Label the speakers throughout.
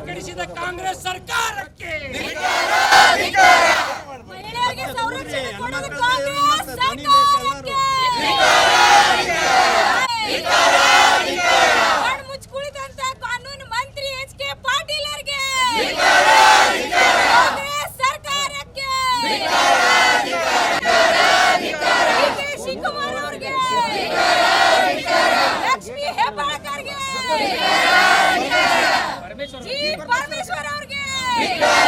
Speaker 1: ಕೆಡಿಸಿದ ಕಾಂಗ್ರೆಸ್ ಸರ್ಕಾರಕ್ಕೆ
Speaker 2: ಕಣ್ಣ್ ಮುಚ್ಚ್ ಕುಳಿತಂತ ಕಾನೂನು ಮಂತ್ರಿ ಎಚ್ ಕೆ ಪಾಟೀಲ್ ಅವರಿಗೆ ಕಾಂಗ್ರೆಸ್ ಸರ್ಕಾರಕ್ಕೆ ಡಿ.ಕೆ. ಶಿವಕುಮಾರ್ ಅವ್ರಿಗೆ ಲಕ್ಷ್ಮಿ ಹೆಬ್ಬಾಳ್ಕರ್ಗೆ ಜಿ ಪರಮೇಶ್ವರ್ ಅವ್ರಿಗೆ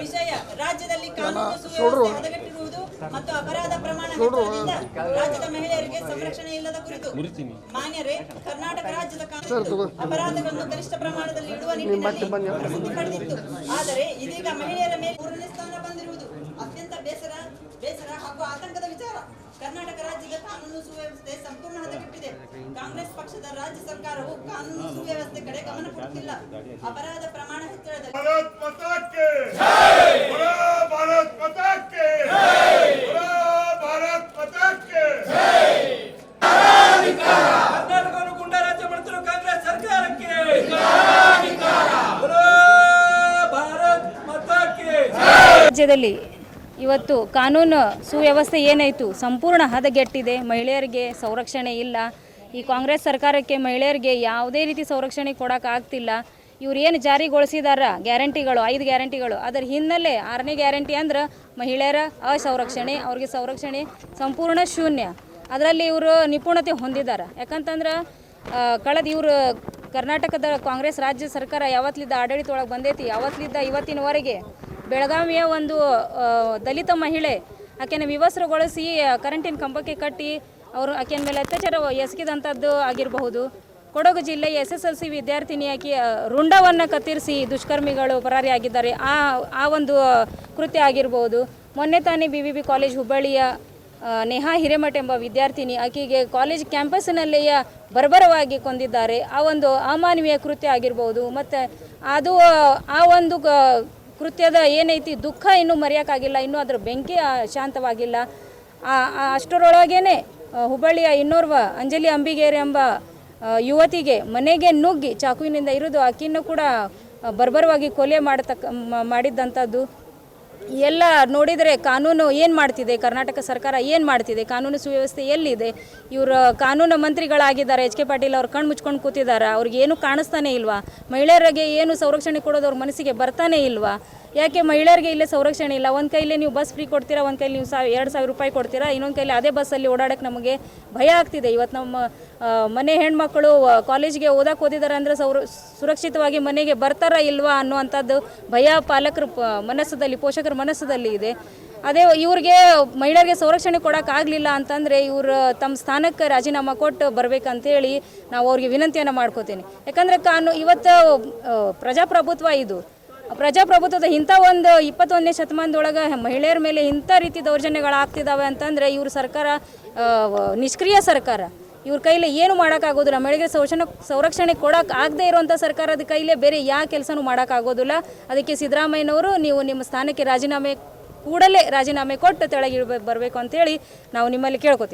Speaker 3: ವಿಷಯ ರಾಜ್ಯದಲ್ಲಿ ಕಾನೂನು ಸುವ್ಯವಸ್ಥೆ ಹದಗೆಟ್ಟಿರುವುದು ಮತ್ತು ಅಪರಾಧ ಪ್ರಮಾಣ ಹೆಚ್ಚಳದಿಂದ ರಾಜ್ಯದ ಮಹಿಳೆಯರಿಗೆ ಸಂರಕ್ಷಣೆ ಇಲ್ಲದ ಕುರಿತು ಮಾನ್ಯರೇ ಕರ್ನಾಟಕ ರಾಜ್ಯದ ಕಾನೂನು ಅಪರಾಧಗಳನ್ನು ಗರಿಷ್ಠ ಪ್ರಮಾಣದಲ್ಲಿ ಇಡುವ ನಿಟ್ಟಿನಲ್ಲಿ ಪ್ರಸಿದ್ಧಿ ಪಡೆದಿತ್ತು. ಆದರೆ ಇದೀಗ ಮಹಿಳೆಯರ ಮೇಲೆ ಮೂರನೇ ಸ್ಥಾನ ಬಂದಿರುವುದು ಅತ್ಯಂತ ಬೇಸರ ಬೇಸರ ಹಾಗೂ ಆತಂಕದ ವಿಚಾರ. ಕಾನೂನು ಸುವ್ಯವಸ್ಥೆ ಸಂಪೂರ್ಣ ಹದಗೆಟ್ಟಿದೆ. ಕಾಂಗ್ರೆಸ್ ಪಕ್ಷದ ರಾಜ್ಯ ಸರ್ಕಾರವು ಕಾನೂನು ಸುವ್ಯವಸ್ಥೆ ಕಡೆ ಗಮನ ಕೊಡುತ್ತಿಲ್ಲ ಅಪರಾಧ ಪ್ರಮಾಣ ಹೆಚ್ಚಳದಲ್ಲಿ
Speaker 4: ರಾಜ್ಯದಲ್ಲಿ ಇವತ್ತು ಕಾನೂನು ಸುವ್ಯವಸ್ಥೆ ಏನಾಯಿತು? ಸಂಪೂರ್ಣ ಹದಗೆಟ್ಟಿದೆ. ಮಹಿಳೆಯರಿಗೆ ಸಂರಕ್ಷಣೆ ಇಲ್ಲ. ಈ ಕಾಂಗ್ರೆಸ್ ಸರ್ಕಾರಕ್ಕೆ ಮಹಿಳೆಯರಿಗೆ ಯಾವುದೇ ರೀತಿ ಸಂರಕ್ಷಣೆ ಕೊಡೋಕ್ಕಾಗ್ತಿಲ್ಲ ಇವ್ರು ಏನು ಜಾರಿಗೊಳಿಸಿದಾರ? ಗ್ಯಾರಂಟಿಗಳು, ಐದು ಗ್ಯಾರಂಟಿಗಳು. ಅದರ ಹಿನ್ನೆಲೆ ಆರನೇ ಗ್ಯಾರಂಟಿ ಅಂದ್ರೆ ಮಹಿಳೆಯರ ಅಸಂರಕ್ಷಣೆ, ಅವ್ರಿಗೆ ಸಂರಕ್ಷಣೆ ಸಂಪೂರ್ಣ ಶೂನ್ಯ. ಅದರಲ್ಲಿ ಇವರು ನಿಪುಣತೆ ಹೊಂದಿದ್ದಾರೆ ಯಾಕಂತಂದ್ರೆ ಕಳೆದ ಇವರು ಕರ್ನಾಟಕದ ಕಾಂಗ್ರೆಸ್ ರಾಜ್ಯ ಸರ್ಕಾರ ಯಾವತ್ತಲಿದ್ದ ಆಡಳಿತ ಒಳಗೆ ಬಂದೈತಿ ಯಾವತ್ತಲಿದ್ದ ಇವತ್ತಿನವರೆಗೆ ಬೆಳಗಾವಿಯ ಒಂದು ದಲಿತ ಮಹಿಳೆ ಆಕೆನ ವಿವಸ್ತ್ರಗೊಳಿಸಿ ಕರೆಂಟಿನ ಕಂಬಕ್ಕೆ ಕಟ್ಟಿ ಅವರು ಆಕೆಯ ಮೇಲೆ ಅತ್ಯಾಚಾರ ಎಸಗಿದಂಥದ್ದು ಆಗಿರಬಹುದು. ಕೊಡಗು ಜಿಲ್ಲೆ ಎಸ್ ಎಸ್ ಎಲ್ ಸಿ ವಿದ್ಯಾರ್ಥಿನಿಯಾಗಿ ಆ, ರುಂಡವನ್ನು ಕತ್ತರಿಸಿ ದುಷ್ಕರ್ಮಿಗಳು ಪರಾರಿಯಾಗಿದ್ದಾರೆ. ಆ ಆ ಒಂದು ಕೃತ್ಯ ಆಗಿರ್ಬೋದು ಮೊನ್ನೆ ತಾನೇ ಬಿ ವಿ ಬಿ ಕಾಲೇಜ್ ಹುಬ್ಬಳ್ಳಿಯ ನೇಹಾ ಹಿರೇಮಠ ಎಂಬ ವಿದ್ಯಾರ್ಥಿನಿ ಆಕೆಗೆ ಕಾಲೇಜ್ ಕ್ಯಾಂಪಸ್ನಲ್ಲಿಯ ಬರ್ಬರವಾಗಿ ಕೊಂದಿದ್ದಾರೆ. ಆ ಒಂದು ಅಮಾನವೀಯ ಕೃತ್ಯ ಆಗಿರ್ಬೋದು ಮತ್ತು ಅದು ಆ ಒಂದು ಕೃತ್ಯದ ಏನೈತಿ ದುಃಖ ಇನ್ನೂ ಮರೆಯೋಕ್ಕಾಗಿಲ್ಲ, ಇನ್ನೂ ಅದರ ಬೆಂಕಿ ಶಾಂತವಾಗಿಲ್ಲ. ಅಷ್ಟರೊಳಗೇನೆ ಹುಬ್ಬಳ್ಳಿಯ ಇನ್ನೋರ್ವ ಅಂಜಲಿ ಅಂಬಿಗೇರಿ ಎಂಬ ಯುವತಿಗೆ ಮನೆಗೆ ನುಗ್ಗಿ ಚಾಕುವಿನಿಂದ ಇರೋದು ಆಕೆಯನ್ನು ಕೂಡ ಬರ್ಬರವಾಗಿ ಕೊಲೆ ಮಾಡತಕ್ಕ ಮಾಡಿದ್ದಂಥದ್ದು ಎಲ್ಲ ನೋಡಿದರೆ ಕಾನೂನು ಏನು ಮಾಡ್ತಿದೆ? ಕರ್ನಾಟಕ ಸರ್ಕಾರ ಏನು ಮಾಡ್ತಿದೆ? ಕಾನೂನು ಸುವ್ಯವಸ್ಥೆ ಎಲ್ಲಿದೆ? ಇವರು ಕಾನೂನು ಮಂತ್ರಿಗಳಾಗಿದ್ದಾರೆ. ಎಚ್ ಕೆ ಪಾಟೀಲ್ ಅವ್ರು ಕಣ್ಣು ಮುಚ್ಕೊಂಡು ಕೂತಿದ್ದಾರೆ ಅವ್ರಿಗೆ ಏನು ಕಾಣಿಸ್ತಾನೆ ಇಲ್ವಾ? ಮಹಿಳೆಯರಿಗೆ ಏನು ಸಂರಕ್ಷಣೆ ಕೊಡೋದು ಅವ್ರ ಮನಸ್ಸಿಗೆ ಬರ್ತಾನೆ ಇಲ್ವಾ? ಯಾಕೆ ಮಹಿಳೆಯರಿಗೆ ಇಲ್ಲೇ ಸಂರಕ್ಷಣೆ ಇಲ್ಲ? ಒಂದು ಕೈಲಿ ನೀವು ಬಸ್ ಫ್ರೀ ಕೊಡ್ತೀರಾ, ಒಂದು ಕೈಲಿ ನೀವು ಸಾವಿರ, ಎರಡು ಸಾವಿರ ರೂಪಾಯಿ ಕೊಡ್ತೀರಾ? ಇನ್ನೊಂದು ಕೈಲಿ ಅದೇ ಬಸ್ಸಲ್ಲಿ ಓಡಾಡೋಕ್ಕೆ ನಮಗೆ ಭಯ ಆಗ್ತಿದೆ. ಇವತ್ತು ನಮ್ಮ ಮನೆ ಹೆಣ್ಮಕ್ಕಳು ಕಾಲೇಜ್ಗೆ ಓದಕ್ಕೆ ಓದಿದ್ದಾರೆ ಅಂದರೆ ಸೌರ, ಸುರಕ್ಷಿತವಾಗಿ ಮನೆಗೆ ಬರ್ತಾರಾ ಇಲ್ವಾ ಅನ್ನುವಂಥದ್ದು ಭಯ ಪಾಲಕರ ಮನಸ್ಸದಲ್ಲಿ ಪೋಷಕರ ಮನಸ್ಸದಲ್ಲಿ ಇದೆ. ಅದೇ ಇವ್ರಿಗೆ ಮಹಿಳೆಯರಿಗೆ ಸಂರಕ್ಷಣೆ ಕೊಡೋಕ್ಕಾಗಲಿಲ್ಲ ಅಂತಂದರೆ ಇವರು ತಮ್ಮ ಸ್ಥಾನಕ್ಕೆ ರಾಜೀನಾಮೆ ಕೊಟ್ಟು ಬರಬೇಕಂತೇಳಿ ನಾವು ಅವ್ರಿಗೆ ವಿನಂತಿಯನ್ನು ಮಾಡ್ಕೋತೀನಿ. ಯಾಕಂದರೆ ಕಾನು ಇವತ್ತು ಪ್ರಜಾಪ್ರಭುತ್ವ ಇದು. ಪ್ರಜಾಪ್ರಭುತ್ವದ ಇಂಥ ಒಂದು ಇಪ್ಪತ್ತೊಂದನೇ ಶತಮಾನದೊಳಗೆ ಮಹಿಳೆಯರ ಮೇಲೆ ಇಂಥ ರೀತಿ ದೌರ್ಜನ್ಯಗಳಾಗ್ತಿದ್ದಾವೆ ಅಂತಂದರೆ ಇವ್ರ ಸರ್ಕಾರ ನಿಷ್ಕ್ರಿಯ ಸರ್ಕಾರ. ಇವ್ರ ಕೈಲಿ ಏನು ಮಾಡೋಕ್ಕಾಗೋದಿಲ್ಲ. ಮಹಿಳೆಗೆ ಶೋಷಣ ಸಂರಕ್ಷಣೆ ಕೊಡೋಕೆ ಆಗದೇ ಇರುವಂಥ ಸರ್ಕಾರದ ಕೈಲೇ ಬೇರೆ ಯಾವ ಕೆಲಸನೂ ಮಾಡೋಕ್ಕಾಗೋದಿಲ್ಲ. ಅದಕ್ಕೆ ಸಿದ್ದರಾಮಯ್ಯನವರು ನೀವು ನಿಮ್ಮ ಸ್ಥಾನಕ್ಕೆ ರಾಜೀನಾಮೆ, ಕೂಡಲೇ ರಾಜೀನಾಮೆ ಕೊಟ್ಟು ತೆಳಗಿಳ್ಬೇಕು ಬರಬೇಕು ಅಂತೇಳಿ ನಾವು ನಿಮ್ಮಲ್ಲಿ ಕೇಳ್ಕೊತೀವಿ.